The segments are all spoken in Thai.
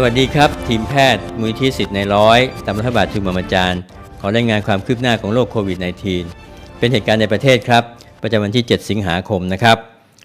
สวัสดีครับ ทีมแพทย์มูลที่สิทธิ์ในร้อยตามรัฐบาลทุมมาจารย์ขอรายงานความคืบหน้าของโรคโควิด -19 เป็นเหตุการณ์ในประเทศครับ ประจำวันที่ 7 สิงหาคมนะครับ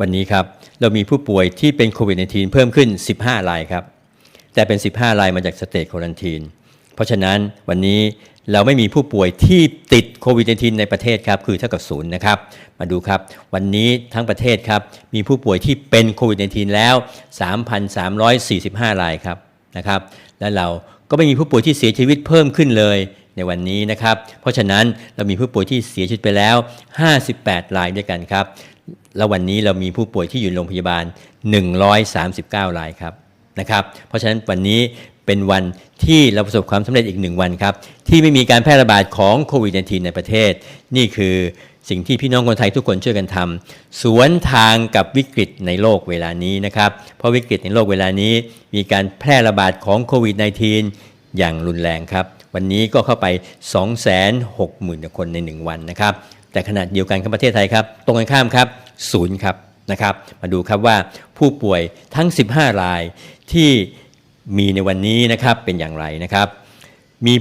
วันนี้ครับ เรามีผู้ป่วยที่เป็นโควิด -19 เพิ่มขึ้น 15 รายครับ แต่เป็น 15 รายมาจากสเตทโควอนตีนเพราะฉะนั้นวันนี้เราไม่มีผู้ป่วยที่ติดโควิด -19 ในประเทศครับ คือเท่ากับศูนย์นะครับ มาดูครับ วันนี้ทั้งประเทศครับ มีผู้ป่วยที่เป็นโควิด -19 แล้ว 3,345 รายครับ นะครับ และเราก็ไม่มีผู้ป่วยที่เสียชีวิตเพิ่มขึ้นเลยในวันนี้นะครับ เพราะฉะนั้นเรามีผู้ป่วยที่เสียชีวิตไปแล้ว 58 รายด้วยกันครับ แล้ววันนี้เรามีผู้ป่วยที่อยู่โรงพยาบาล 139 รายครับนะครับ เพราะฉะนั้นวันนี้เป็นวันที่เราประสบความสำเร็จอีกหนึ่งวันครับ ที่ไม่มีการแพร่ระบาดของโควิด -19 ในประเทศ นี่คือ สิ่งที่พี่น้องคนไทยทุกคนช่วยกันทำสวนทางกับวิกฤตในโลกเวลานี้นะครับ เพราะวิกฤตในโลกเวลานี้ มีการแพร่ระบาดของโควิด -19 อย่างรุนแรงครับ วันนี้ก็เข้าไป 260,000 คนใน 1 วันนะครับ แต่ขณะเดียวกันครับประเทศไทยครับ ตรงกันข้ามครับศูนย์ครับนะครับ มาดูครับว่าผู้ป่วยทั้ง 15 รายที่มีในวันนี้นะครับเป็นอย่างไรนะครับ มี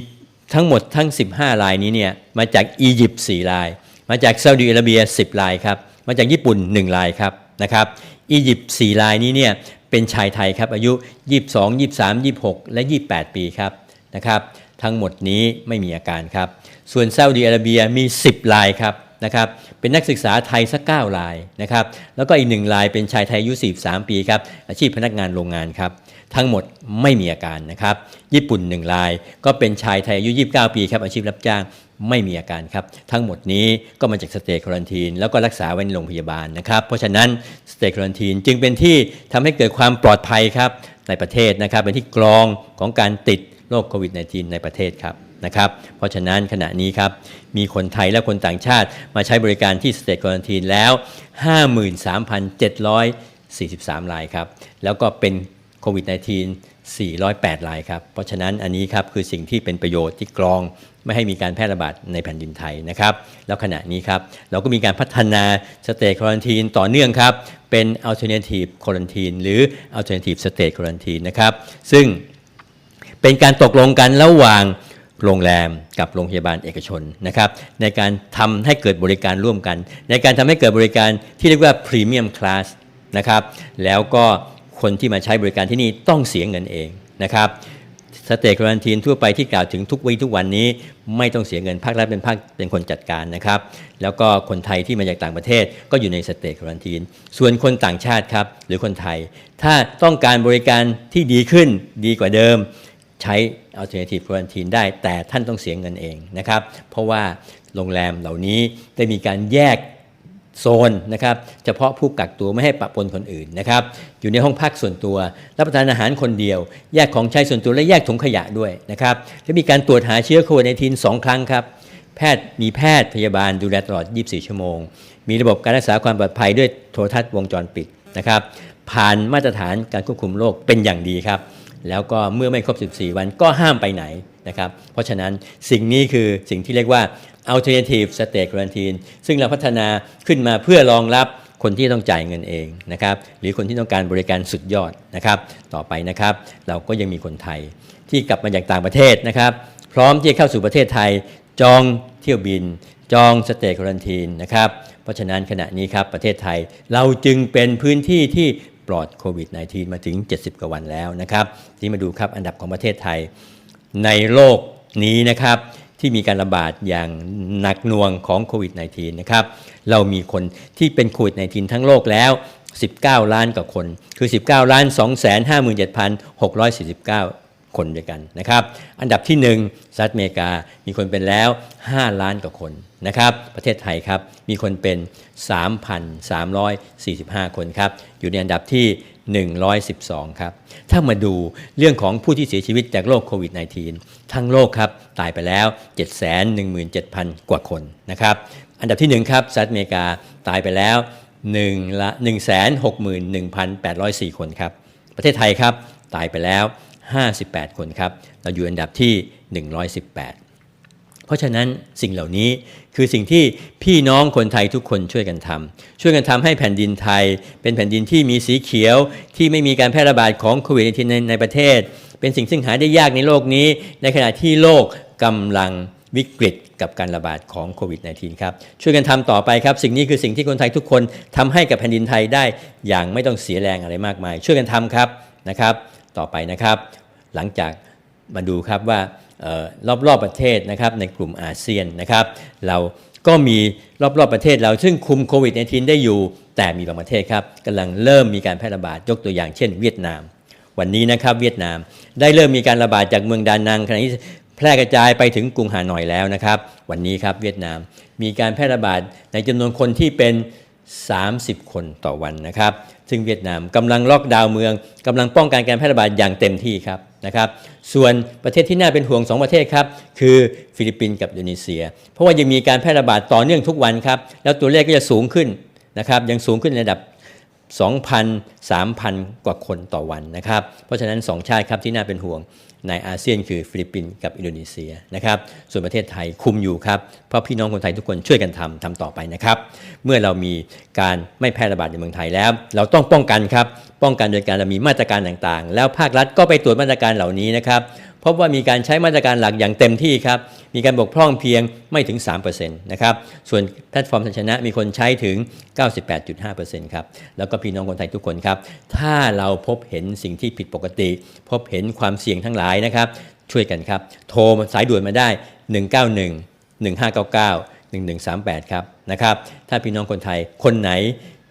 ทั้งหมดทั้ง 15 รายนี้เนี่ยมาจากอียิปต์4ราย มาจากซาอุดิอาระเบีย 10 รายครับ มาจากญี่ปุ่น 1 รายครับนะครับอียิปต์4รายนี้เนี่ยเป็นชายไทยครับอายุ 22 23 26 และ 28 ปีครับนะครับทั้งหมดนี้ไม่มีอาการครับ ส่วนซาอุดิอาระเบียมี 10 รายครับนะครับเป็นนักศึกษาไทยสัก9รายนะครับแล้วก็อีกหนึ่งรายเป็นชายไทยอายุ 43 ปีครับอาชีพพนักงานโรงงานครับทั้งหมดไม่มีอาการนะครับ ญี่ปุ่น 1 รายก็เป็นชายไทยอายุ 29 ปีครับอาชีพรับจ้าง ไม่มีอาการครับ ทั้งหมดนี้ก็มาจากสเตทควอนตีนแล้วก็รักษาไว้ในโรงพยาบาลนะครับ เพราะฉะนั้นสเตทควอนตีนจึงเป็นที่ทำให้เกิดความปลอดภัยครับในประเทศนะครับ เป็นที่กรองของการติดโรคโควิด -19 ในประเทศครับนะครับ เพราะฉะนั้นขณะนี้ครับ มีคนไทยและคนต่างชาติมาใช้บริการที่สเตทควอนตีนแล้ว 53,743รายครับ แล้วก็เป็น โควิด -19 408รายครับ เพราะฉะนั้นอันนี้ครับคือสิ่งที่เป็นประโยชน์ที่กรองไม่ให้มีการแพร่ระบาดในแผ่นดินไทยนะครับ แล้วขณะนี้ครับ เราก็มีการพัฒนาสเต e ควอนตีนต่อเนื่องครับ เป็น alternative quarantine หรือ alternative state quarantine นะครับ ซึ่งเป็นการตกลงกันระหว่างโรงแรมกับโรงพยาบาลเอกชนนะครับ ในการทำให้เกิดบริการร่วมกัน ในการทำให้เกิดบริการที่เรียกว่า premium class นะครับแล้วก็ คนที่มาใช้บริการที่นี่ต้องเสียเงินเองนะครับสเตทควอนตีนทั่วไปที่กล่าวถึงทุกวีทุกวันนี้ไม่ต้องเสียเงินภาครัฐเป็นภาคเป็นคนจัดการนะครับ แล้วก็คนไทยที่มาจากต่างประเทศก็อยู่ในสเตทควอนตีนส่วนคนต่างชาติครับหรือคนไทย ถ้าต้องการบริการที่ดีขึ้นดีกว่าเดิม ใช้ alternative quarantine ได้ แต่ท่านต้องเสียเงินเองนะครับ เพราะว่าโรงแรมเหล่านี้ได้มีการแยก โซนนะครับเฉพาะผู้กักตัวไม่ให้ปะปนคนอื่นนะครับอยู่ในห้องพักส่วนตัว รับประทานอาหารคนเดียว แยกของใช้ส่วนตัวและแยกถุงขยะด้วยนะครับและมีการตรวจหาเชื้อโควิด -19 สองครั้งครับแพทย์มีแพทย์พยาบาลดูแลตลอด 24 ชั่วโมง มีระบบการรักษาความปลอดภัยด้วยโทรทัศน์วงจรปิดนะครับผ่านมาตรฐานการควบคุมโรคเป็นอย่างดีครับ แล้วก็เมื่อไม่ครบ 14 วันก็ห้ามไปไหนนะครับเพราะฉะนั้นสิ่งนี้คือสิ่งที่เรียกว่า alternative state quarantine ซึ่งเราพัฒนาขึ้นมาเพื่อรองรับคนที่ต้องจ่ายเงินเองนะครับหรือคนที่ต้องการบริการสุดยอดนะครับ ต่อไปนะครับ เราก็ยังมีคนไทยที่กลับมาจากต่างประเทศนะครับ พร้อมที่จะเข้าสู่ประเทศไทย จองเที่ยวบิน จองสเตทควอนตีนนะครับ เพราะฉะนั้นขณะนี้ครับประเทศไทยเราจึงเป็นพื้นที่ที่ปลอดโควิด -19 มาถึง 70 กว่าวันแล้วนะครับ ที่มาดูครับอันดับของประเทศไทยในโลกนี้นะครับ ที่มีการระบาดอย่างหนักหน่วงของโควิด -19 นะครับ เรามีคนที่เป็นโควิด -19 ทั้งโลกแล้ว 19 ล้านกว่าคน คือ 19 ล้าน 257,649 คนด้วยกันนะครับ อันดับที่1สหรัฐอเมริกา มีคนเป็นแล้ว 5 ล้านกว่าคนนะครับ ประเทศไทยครับ มีคนเป็น 3,345 คนครับ อยู่ในอันดับที่112 ครับ ถ้ามาดูเรื่องของผู้ที่เสียชีวิตจากโรคโควิด -19 ทั้งโลกครับ ตายไปแล้ว 717,000 กว่าคนนะครับอันดับที่ 1 ครับสหรัฐอเมริกาตายไปแล้ว1ละ161,804 คนครับ ประเทศไทยครับตายไปแล้ว 58 คนครับ เราอยู่อันดับที่ 118 เพราะฉะนั้นสิ่งเหล่านี้คือสิ่งที่พี่น้องคนไทยทุกคนช่วยกันทำช่วยกันทำให้แผ่นดินไทย เป็นแผ่นดินที่มีสีเขียวที่ไม่มีการแพร่ระบาดของโควิดในในประเทศ เป็นสิ่งซึ่งหาได้ยากในโลกนี้ ในขณะที่โลก กำลังวิกฤตกับการระบาดของโควิด -19 ครับ ช่วยกันทำต่อไปครับ สิ่งนี้คือสิ่งที่คนไทยทุกคนทำให้กับแผ่นดินไทยได้อย่างไม่ต้องเสียแรงอะไรมากมาย ช่วยกันทำครับนะครับ ต่อไปนะครับ หลังจากมาดูครับว่าเออรอบๆประเทศนะครับในกลุ่มอาเซียนนะครับ เราก็มีรอบๆประเทศเราซึ่งคุมโควิด -19 ได้อยู่ แต่มีบางประเทศครับกำลังเริ่มมีการแพร่ระบาดยกตัวอย่างเช่น เวียดนาม วันนี้นะครับเวียดนามได้เริ่มมีการระบาดจากเมืองดานังขณะนี้ แพร่กระจายไปถึงกรุงฮานอยแล้วนะครับ วันนี้ครับเวียดนามมีการแพร่ระบาดในจำนวนคนที่เป็น 30 คนต่อวันนะครับ ซึ่งเวียดนามกำลังล็อกดาวน์เมืองกำลังป้องกันการแพร่ระบาดอย่างเต็มที่ครับนะครับ ส่วนประเทศที่น่าเป็นห่วง 2 ประเทศครับ คือฟิลิปปินส์กับอินโดนีเซีย เพราะว่ายังมีการแพร่ระบาดต่อเนื่องทุกวันครับ แล้วตัวเลขก็จะสูงขึ้นนะครับ ยังสูงขึ้นในระดับ 2,000 3,000 กว่าคนต่อวันนะครับ เพราะฉะนั้น 2 ชาติครับที่น่าเป็นห่วงในอาเซียนคือฟิลิปปินส์กับอินโดนีเซียนะครับ ส่วนประเทศไทยคุมอยู่ครับ เพราะพี่น้องคนไทยทุกคนช่วยกันทำทำต่อไปนะครับ เมื่อเรามีการไม่แพร่ระบาดในเมืองไทยแล้ว เราต้องป้องกันครับ ป้องกันโดยการเรามีมาตรการต่างๆ แล้วภาครัฐก็ไปตรวจมาตรการเหล่านี้นะครับ พบว่ามีการใช้มาตรการหลักอย่างเต็มที่ครับ มีการบกพร่องเพียงไม่ถึง 3%นะครับ ส่วนแพลตฟอร์มทันชนะมีคนใช้ถึง 98.5%ครับ แล้วก็พี่น้องคนไทยทุกคนครับ ถ้าเราพบเห็นสิ่งที่ผิดปกติ พบเห็นความเสี่ยงทั้งหลายนะครับ ช่วยกันครับ โทรสายด่วนมาได้ 191 1599 1138 ครับนะครับ ถ้าพี่น้องคนไทยคนไหน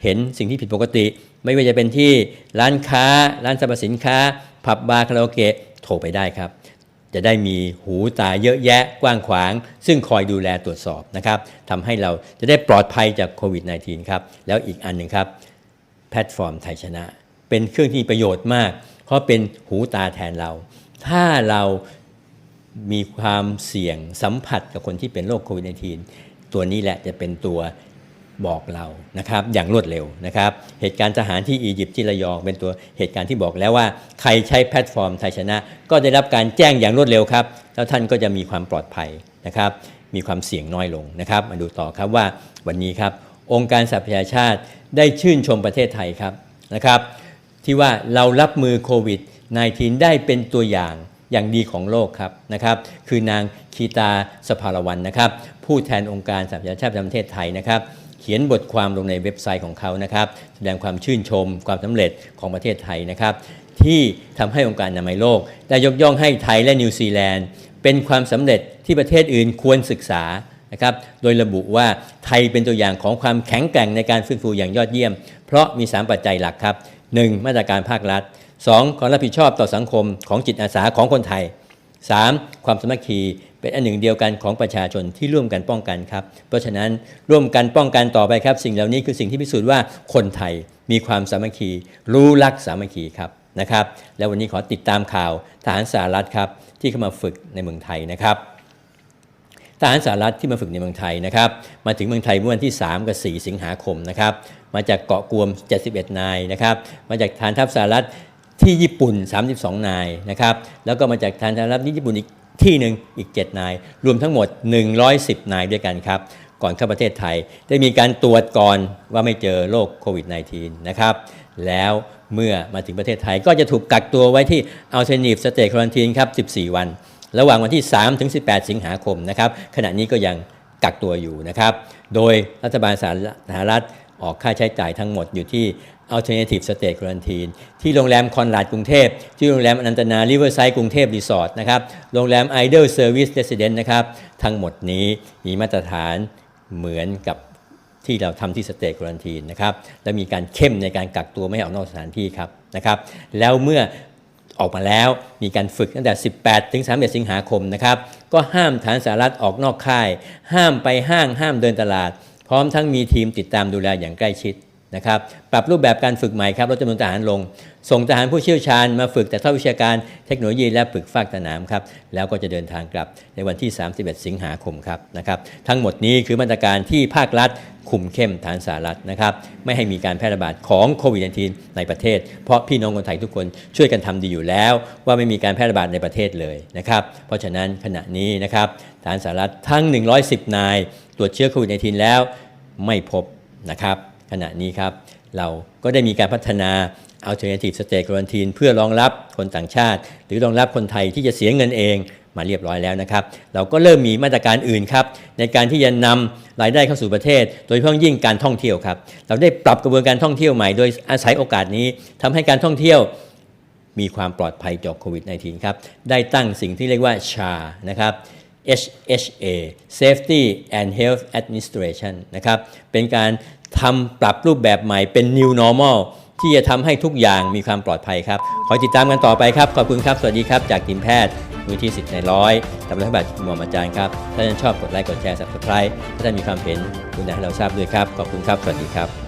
เห็นสิ่งที่ผิดปกติ ไม่ว่าจะเป็นที่ร้านค้า ร้านสรรพสินค้า ผับบาร์คาราโอเกะโทรไปได้ครับ จะได้มีหูตาเยอะแยะกว้างขวาง ซึ่งคอยดูแลตรวจสอบนะครับทำให้เราจะได้ปลอดภัยจากโควิด -19 ครับ แล้วอีกอันหนึ่งครับ แพลตฟอร์มไทยชนะ เป็นเครื่องที่ประโยชน์มาก เพราะเป็นหูตาแทนเรา ถ้าเรามีความเสี่ยงสัมผัสกับคนที่เป็นโรคโควิด -19 ตัวนี้แหละจะเป็นตัว บอกเรานะครับอย่างรวดเร็วนะครับ เหตุการณ์ทหารที่อียิปต์ที่ระยองเป็นตัวเหตุการณ์ที่บอกแล้วว่าใครใช้แพลตฟอร์มไทยชนะ ก็ได้รับการแจ้งอย่างรวดเร็วครับ แล้วท่านก็จะมีความปลอดภัยนะครับ มีความเสี่ยงน้อยลงนะครับ มาดูต่อครับว่าวันนี้ครับ องค์การสหประชาชาติได้ชื่นชมประเทศไทยครับนะครับ ที่ว่าเรารับมือโควิด -19 ได้เป็นตัวอย่างอย่างดีของโลกครับนะครับคือนางคีตาสภารวันนะครับ ผู้แทนองค์การสหประชาชาติประเทศไทยนะครับ เขียนบทความลงในเว็บไซต์ของเขานะครับ แสดงความชื่นชมความสำเร็จของประเทศไทยนะครับ ที่ทำให้องค์การอนามัยโลก ได้ยกย่องให้ไทยและนิวซีแลนด์ เป็นความสำเร็จที่ประเทศอื่นควรศึกษานะครับ โดยระบุว่าไทยเป็นตัวอย่างของความแข็งแกร่งในการฟื้นฟูอย่างยอดเยี่ยม เพราะมี 3 ปัจจัยหลักครับ 1. มาตรการภาครัฐ 2. ความรับผิดชอบต่อสังคมของจิตอาสาของคนไทย 3. ความสมัคคี เป็นอันหนึ่งเดียวกันของประชาชนที่ร่วมกันป้องกันครับ เพราะฉะนั้นร่วมกันป้องกันต่อไปครับ สิ่งเหล่านี้คือสิ่งที่พิสูจน์ว่าคนไทยมีความสามัคคี รู้รักสามัคคีครับนะครับแล้ววันนี้ขอติดตามข่าวทหารสหรัฐครับที่เข้ามาฝึกในเมืองไทยนะครับทหารสหรัฐที่มาฝึกในเมืองไทยนะครับ มาถึงเมืองไทยเมื่อวันที่ 3 กับ 4 สิงหาคมนะครับ มาจากเกาะกวม 71 นายนะครับ มาจากฐานทัพสหรัฐที่ญี่ปุ่น 32 นายนะครับ แล้วก็มาจากฐานทัพที่ญี่ปุ่นอีก ที่หนึ่งอีก 7 นาย รวมทั้งหมด 110 นายด้วยกันครับ ก่อนเข้าประเทศไทย ได้มีการตรวจก่อนว่าไม่เจอโรคโควิด -19 นะครับ แล้วเมื่อมาถึงประเทศไทยก็จะถูกกักตัวไว้ที่ Alternative State Quarantine ครับ 14 วัน ระหว่างวันที่ 3 ถึง 18 สิงหาคมนะครับ ขณะนี้ก็ยังกักตัวอยู่นะครับ โดยรัฐบาลสหรัฐออกค่าใช้จ่ายทั้งหมดอยู่ที่ Alternative State Quarantine ที่โรงแรมคอนราดกรุงเทพ ที่โรงแรมอนันตนาริเวอร์ไซด์กรุงเทพรีสอร์ทนะครับ โรงแรม Idol Service Residence นะครับ ทั้งหมดนี้มีมาตรฐานเหมือนกับที่เราทำที่สเต t ควอนตีนนะครับ และมีการเข้มในการกักตัวไม่ให้ออกนอกสถานที่ครับนะครับ แล้วเมื่อออกมาแล้วมีการฝึกตั้งแต่ 18 ถึง 31 สิงหาคมนะครับ ก็ห้ามฐานสหรัฐออกนอกค่าย ห้ามไปห้างห้ามเดินตลาด พร้อมทั้งมีทีมติดตามดูแลอย่างใกล้ชิด นะครับปรับรูปแบบการฝึกใหม่ครับลดจำนวนทหารลง ส่งทหารผู้เชี่ยวชาญมาฝึกแต่เท่าวิชาการเทคโนโลยีและฝึกฝากสนามครับแล้วก็จะเดินทางกลับในวันที่ 31 สิงหาคมครับนะครับทั้งหมดนี้คือมาตรการที่ภาครัฐ คุมเข้มฐานสหรัฐนะครับไม่ให้มีการแพร่ระบาดของโควิด -19 ในประเทศ เพราะพี่น้องคนไทยทุกคนช่วยกันทำดีอยู่แล้ว ว่าไม่มีการแพร่ระบาดในประเทศเลยนะครับเพราะฉะนั้นขณะนี้นะครับฐานสหรัฐทั้ง 110 นาย ตรวจเชื้อโควิด -19 แล้วไม่พบนะครับ ขณะนี้ครับ เราก็ได้มีการพัฒนา Alternative State Quarantine เพื่อรองรับคนต่างชาติ หรือรองรับคนไทยที่จะเสียเงินเองมาเรียบร้อยแล้วนะครับ เราก็เริ่มมีมาตรการอื่นครับในการที่จะนำรายได้เข้าสู่ประเทศ โดยเฉพาะยิ่งการท่องเที่ยวครับ เราได้ปรับกระบวนการท่องเที่ยวใหม่ โดยอาศัยโอกาสนี้ทำให้การท่องเที่ยวมีความปลอดภัยจากโควิด -19 ครับ ได้ตั้งสิ่งที่เรียกว่า SHA นะครับ HHA Safety and Health Administration นะครับ เป็นการ ทำปรับรูปแบบใหม่เป็น New Normal ที่จะทำให้ทุกอย่างมีความปลอดภัยครับ ขอติดตามกันต่อไปครับ ขอบคุณครับ สวัสดีครับ จากทีมแพทย์มูลที่สิทธิ์ในร้อยตำรวจบัตรหมอมอาจารย์ครับ ถ้าท่านชอบกดไลค์ กดแชร์ subscribe ถ้าท่านมีความเห็นคุณให้เราทราบด้วยครับ ขอบคุณครับ สวัสดีครับ